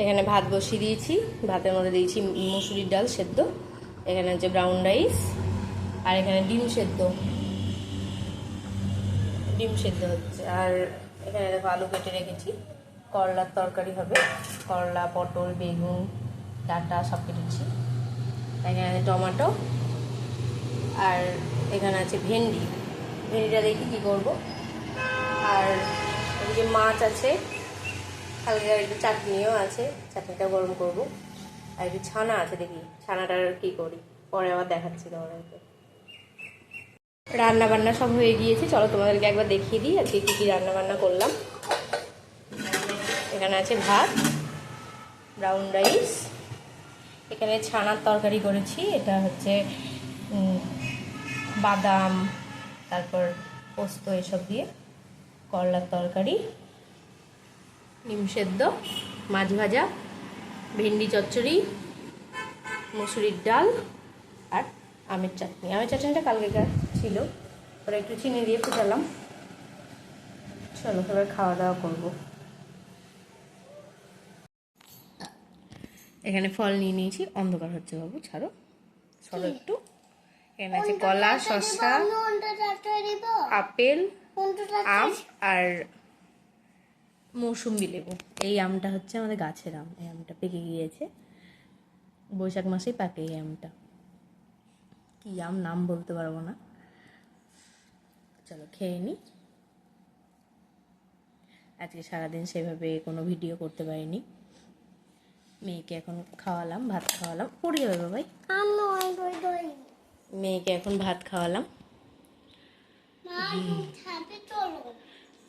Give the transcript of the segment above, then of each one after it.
এখানে ভাত বসিয়ে দিয়েছি, ভাতের মধ্যে দিয়েছি মুসুরির ডাল সেদ্ধ, এখানে হচ্ছে ব্রাউন রাইস আর এখানে ডিম সেদ্ধ। ডিম সেদ্ধ হচ্ছে, আর এখানে দেখো আলু কেটে রেখেছি, করলার তরকারি হবে, করলা, পটল, বেগুন, ডাটা সব কেটেছি। এখানে আছে টমেটো, আর এখানে আছে ভেন্ডি। ভেন্ডিটা দেখি কী করব। আর এদিকে মাছ আছে হালকা একটু চাটনিও আছে, চাটনিটা গরম করব। আর একটু ছানা আছে দেখি, ছানাটার কী করি, পরে আবার দেখাচ্ছি তোমাদেরকে। রান্না বান্না সব হয়ে গিয়েছে, চলো তোমাদেরকে একবার দেখিয়ে দিই, আজকে কী কী রান্না বান্না করলাম। এখানে আছে ভাত ব্রাউন রাইস এখানে ছানার তরকারি করেছি, এটা হচ্ছে বাদাম, তারপর পোস্ত এসব দিয়ে, করলার তরকারি। ডিম সেদ্ধ মাছ ভাজা ভেন্ডি চচ্চড়ি মুসুরির ডাল আর আমের চাটনি। আমের চাটনিটা কালকেকার ছিল ওরা একটু চিনি দিয়ে ফুটালাম। চলো এবার খাওয়া দাওয়া করব। এখানে ফল নিয়ে নিয়েছি অন্ধকার হচ্ছে বাবু ছাড়ো। সরো একটু। এখানে আছে কলা শসা আপেল আম আর মৌসুম্বি লেবু। এই আমটা হচ্ছে আমাদের গাছের আম। এই আমটা পেকে গিয়েছে। বৈশাখ মাসেই পাকে এই আমটা। কি আম নাম বলতে পারব না। চলো খেয়ে নিই আজকে সারাদিন সেভাবে কোনো ভিডিও করতে পারিনি। মেয়েকে এখন খাওয়ালাম ভাত খাওয়ালাম। পড়ে যাবে বাবাই মেয়েকে এখন ভাত খাওয়ালাম।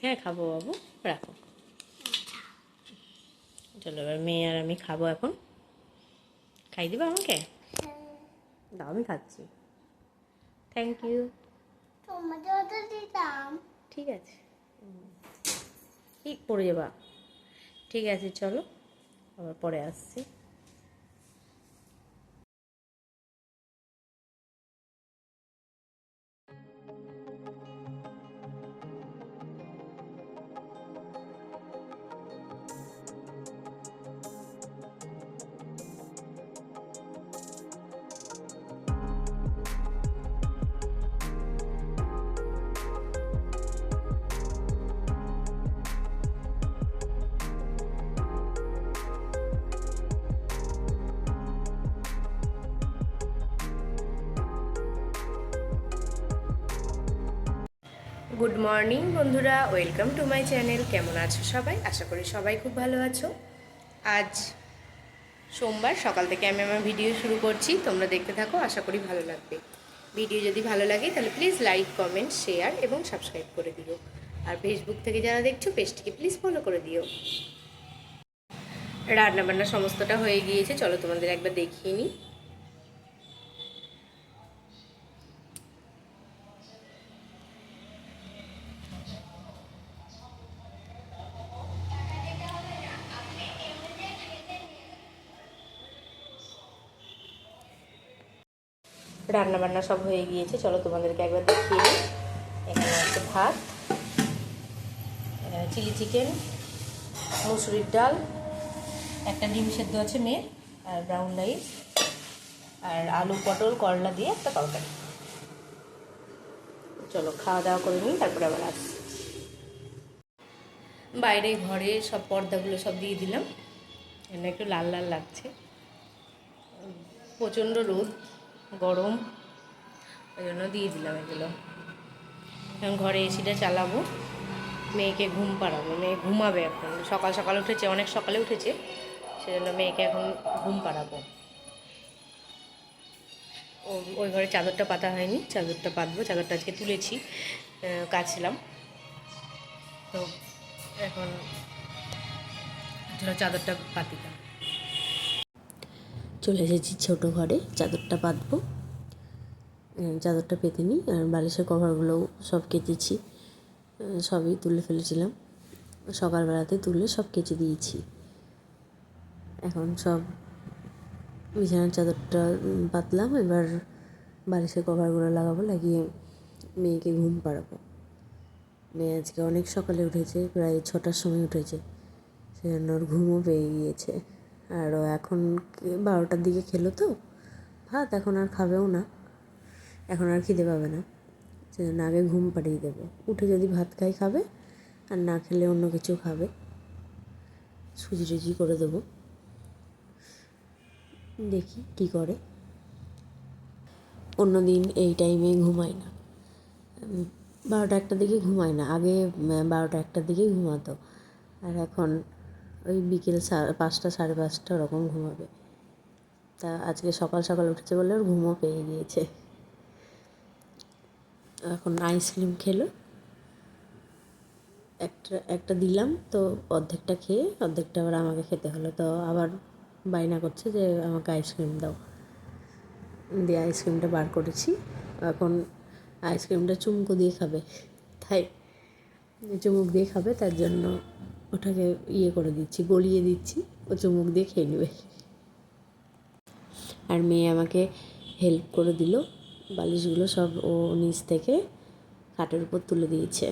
হ্যাঁ খাব বাবু। রাখো। চলো এবার মেয়ে আর আমি খাব এখন। খাই দিবা আমাকে? দাও আমি খাচ্ছি। থ্যাংক ইউ ঠিক আছে। ঠিক পড়ে যাবা। ঠিক আছে চলো। আবার পরে আসছি। গুড মর্নিং বন্ধুরা, ওয়েলকাম টু মাই চ্যানেল, কেমন আছো সবাই? আশা করি সবাই খুব ভালো আছো। আজ সোমবার, সকাল থেকে আমি আমার ভিডিও শুরু করছি, তোমরা দেখতে থাকো, আশা করি ভালো লাগবে। ভিডিও যদি ভালো লাগে, তাহলে প্লিজ লাইক কমেন্ট শেয়ার এবং সাবস্ক্রাইব করে দিও। আর ফেসবুক থেকে যারা দেখছ, পেজটিকে প্লিজ ফলো করে দিও। রান্না বান্না সমস্তটা হয়ে গিয়েছে, চলো তোমাদের একবার দেখিয়ে নিই। রান্না বান্না সব হয়ে গিয়েছে। চলো তোমাদেরকে একবার দেখিয়ে এখানে আছে ভাত চিলি চিকেন, মুসুরির ডাল, একটা ডিম সেদ্ধ আছে মেয়ের, আর ব্রাউন রাইস, আর আলু পটল, করলা দিয়ে একটা তরকারি। চলো খাওয়া দাওয়া করে নিই, তারপরে আবার আসছি। বাইরে, ঘরে সব পর্দাগুলো সব দিয়ে দিলাম। এখানে একটু লাল লাল লাগছে। প্রচণ্ড রোদ। গরম। ওই জন্য দিয়ে দিলাম এগুলো। এখন ঘরে এসিটা চালাবো। মেয়েকে ঘুম পাড়াবো। মেয়ে ঘুমাবে এখন। সকাল সকাল উঠেছে অনেক সকালে উঠেছে। সেজন্য মেয়েকে এখন ঘুম পাড়াবো। ওই ঘরে চাদরটা পাতা হয়নি। চাদরটা পাতবো। চাদরটা আজকে তুলেছি। আহ, কাচলাম। তো এখন চাদরটা পাতিলাম। চলে এসেছি ছোটো ঘরে, চাদরটা পাতবো চাদরটা পেতে নিই আর বালিশের কভারগুলোও সব কেচেছি। সবই তুলে ফেলেছিলাম। সকালবেলাতে তুলে সব কেচে দিয়েছি। এখন সব বিছানার চাদরটা পাতলাম এবার বালিশের কভারগুলো লাগাবো, লাগিয়ে মেয়েকে ঘুম পাড়াবো। মেয়ে আজকে অনেক সকালে উঠেছে, প্রায় ছটার সময় উঠেছে। সেজন্য ওর ঘুমও পেয়ে গিয়েছে। আর এখন বারোটার দিকে খেলো তো। ভাত এখন আর খাবেও না। এখন আর খিদে পাবে না। সেজন্য আগে ঘুম পাড়িয়ে দেবো। উঠে যদি ভাত খাই খাবে, আর না খেলে অন্য কিছু খাবে। সুজি টুজি করে দেবো। দেখি কী করে। অন্য দিন এই টাইমে ঘুমায় না। বারোটা একটার দিকে ঘুমায় না। আগে বারোটা একটার দিকেই ঘুমাতো। আর এখন ওই বিকেল পাঁচটা সাড়ে পাঁচটা ওরকম ঘুমাবে। তা আজকে সকাল সকাল উঠেছে বলে ওর ঘুমও পেয়ে গিয়েছে। এখন আইসক্রিম খেলো। একটা একটা দিলাম তো অর্ধেকটা খেয়ে অর্ধেকটা আবার আমাকে খেতে হলো। তো আবার বায়না করছে যে আমাকে আইসক্রিম দাও। দিয়ে আইসক্রিমটা বার করেছি। এখন আইসক্রিমটা চুমকো দিয়ে খাবে। তাই, চুমুক দিয়ে খাবে, তার জন্য ওটাকে ইয়ে করে দিচ্ছি, গলিয়ে দিচ্ছি, ও চুমুক দিয়ে খেয়ে নেবে। আর মেয়ে আমাকে হেল্প করে দিল, বালিশগুলো সব ও নিচ থেকে খাটের উপর তুলে দিয়েছে।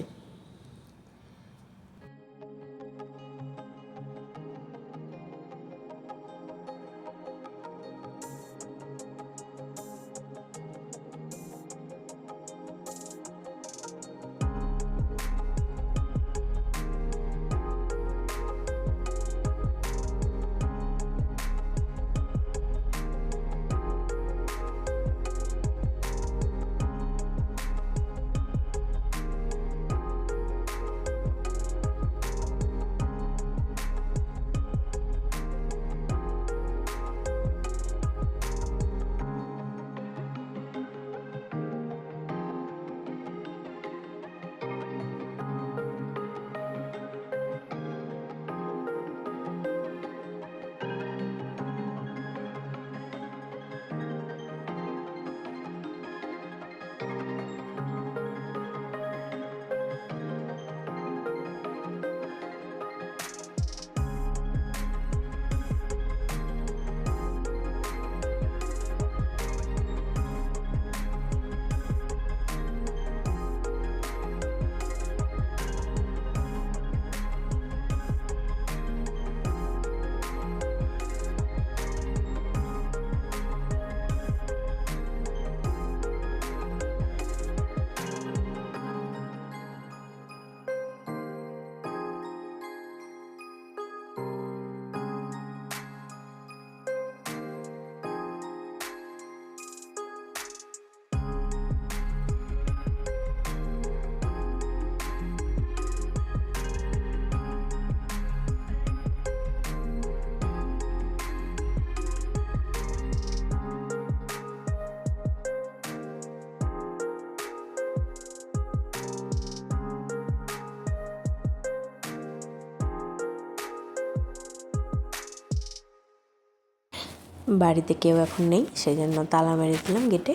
বাড়িতে কেউ এখন নেই সেই জন্য তালা মেরে দিলাম গেটে।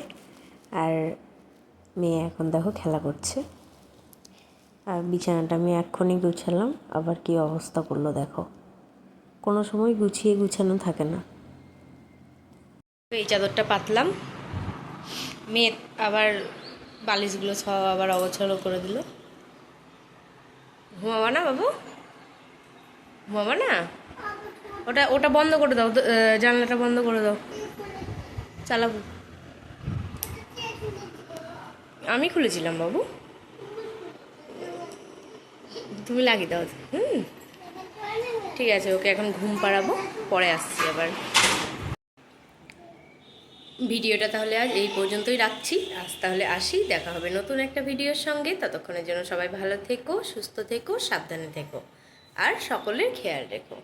আর মেয়ে এখন দেখো খেলা করছে। আর বিছানাটা আমি এক্ষুনি গুছালাম, আবার কি অবস্থা করল দেখো। কোনো সময় গুছিয়ে গুছানো থাকে না। এই চাদরটা পাতলাম। মেয়ে আবার বালিশগুলো সব আবার অগোছালো করে দিল। ঘুমাবা না বাবু? ঘুমাবা না? ওটা ওটা বন্ধ করে দাও জানলাটা বন্ধ করে দাও। চালাবো। আমি খুলেছিলাম বাবু। তুমি লাগিয়ে দাও। হুম। ঠিক আছে, ওকে এখন ঘুম পাড়াবো, পরে আসছি আবার। ভিডিওটা তাহলে আজ এই পর্যন্তই রাখছি। আজ তাহলে আসি, দেখা হবে নতুন একটা ভিডিওর সঙ্গে। ততক্ষণের জন্য সবাই ভালো থেকো, সুস্থ থেকো, সাবধানে থেকো। আর সকলের খেয়াল রেখো।